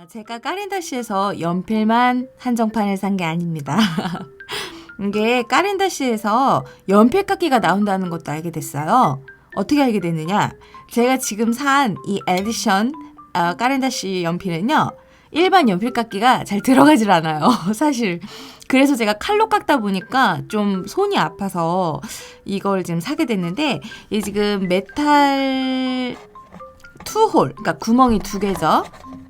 아, 제가 까렌다시에서 연필만 한정판을 산 게 아닙니다. 이게 까렌다시에서 연필깎이가 나온다는 것도 알게 됐어요. 어떻게 알게 됐느냐? 제가 지금 산 이 에디션 어, 까렌다시 연필은요. 일반 연필깎이가 잘 들어가질 않아요. 사실. 그래서 제가 칼로 깎다 보니까 좀 손이 아파서 이걸 지금 사게 됐는데 이 지금 메탈 투홀, 그러니까 구멍이 두 개죠.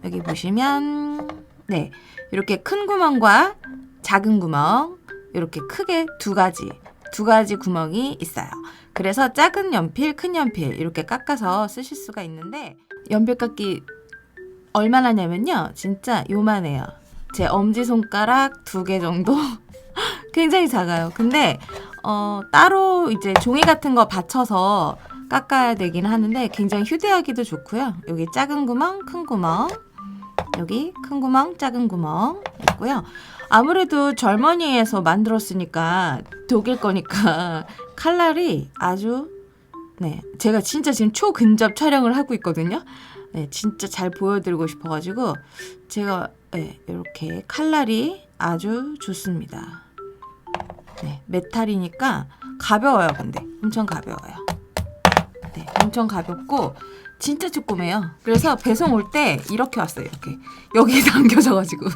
여기 보시면 네 이렇게 큰 구멍과 작은 구멍 이렇게 크게 두 가지 두 가지 구멍이 있어요. 그래서 작은 연필, 큰 연필 이렇게 깎아서 쓰실 수가 있는데 연필 깎기 얼마나냐면요, 진짜 요만해요. 제 엄지 손가락 두 개 정도 굉장히 작아요. 근데 어, 따로 이제 종이 같은 거 받쳐서 깎아야 되긴 하는데 굉장히 휴대하기도 좋고요. 여기 작은 구멍, 큰 구멍, 여기 큰 구멍, 작은 구멍 있고요. 아무래도 젊은이에서 만들었으니까 독일 거니까 칼날이 아주 네 제가 진짜 지금 초근접 촬영을 하고 있거든요. 네 진짜 잘 보여드리고 싶어가지고 제가 네, 이렇게 칼날이 아주 좋습니다. 네 메탈이니까 가벼워요. 근데 엄청 가벼워요. 네, 엄청 가볍고 진짜 조그매요. 그래서 배송 올 때 이렇게 왔어요. 이렇게 여기에 담겨져가지고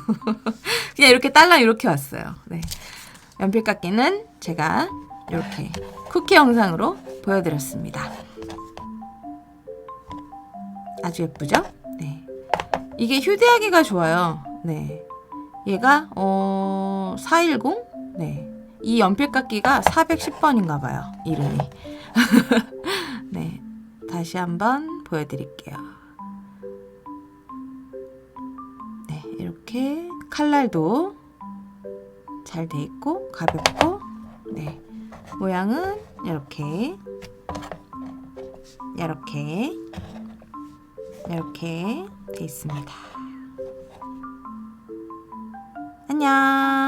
그냥 이렇게 딸랑 이렇게 왔어요. 네, 연필 깎기는 제가 이렇게 쿠키 영상으로 보여드렸습니다. 아주 예쁘죠? 네, 이게 휴대하기가 좋아요. 네, 얘가 어 410. 네, 이 연필 깎기가 410번인가 봐요. 이름이. 네, 다시 한번 보여드릴게요. 네, 이렇게 칼날도 잘 돼 있고 가볍고, 네, 모양은 이렇게, 이렇게, 이렇게 돼 있습니다. 안녕.